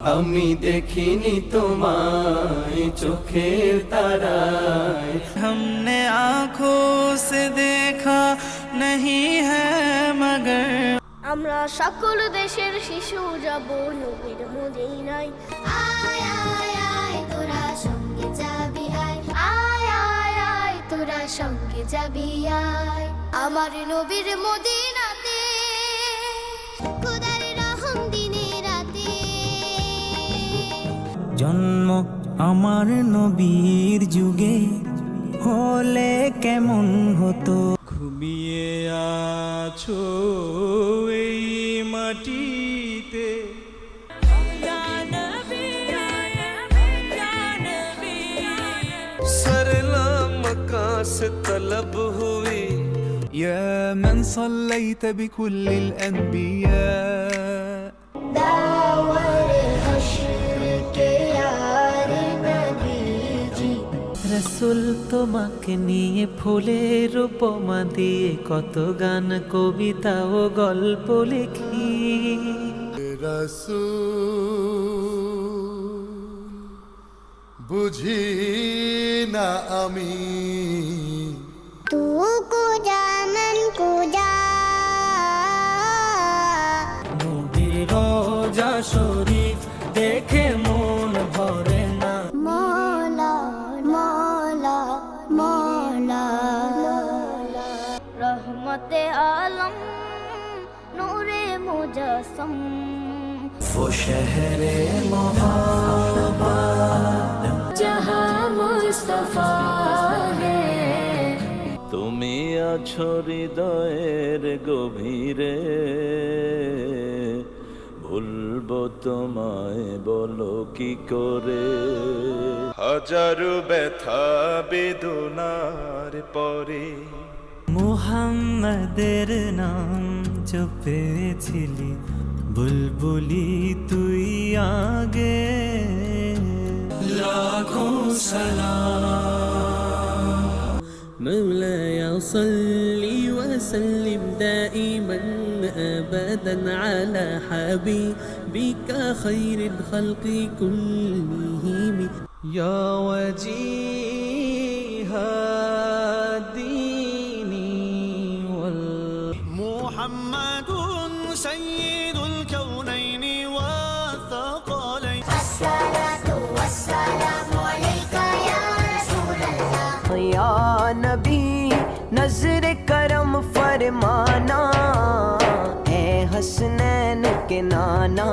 আমি দেখিনি তোমায় চোখের তারায় हमने आँखों से देखा नहीं है मगर আমরা সকল দেশের শিশু যাব নবীর মদিনায় আয় আয় আয় তোরা সঙ্গে যাবি আয় আয় আয় আয় তোরা সঙ্গে যাবি আয় আমার নবীর মদিনাতে জন্ম আমার নবীর যুগে হলে কেমন হতো? ঘুমিয়ে আছো এই মাটিতে। طلب هوي يا من صليت بكل الانبياء রসুল তোমাকে নিয়ে ফুলের উপমা দিয়ে কত গান কবিতা ও গল্প লিখি। বুঝি না আমি? তু কুজা মন কুজা। নবীর রোজা শরীফ দেখে রহমতে আলম নূরে মুজাসম वो शहर मोहब्बत जहां मुस्तफा है তুমি আছো হৃদয়ের গভীরে ভুলবো তোমায় বলো কি করে হাজারো ব্যথা বেদনার পরে মুহাম্মাদের নাম জপেছিলি বুলবুলি তুই আগে লাখো সালাম مولاي صل وسلم دائما ابدا على حبيبك خير الخلق كلهم يا وجيه سيد الكونين والثقلين الصلاة والسلام عليك يا رسول الله. يا نبي نظر کرم فرمانا اے حسنین کے نانا.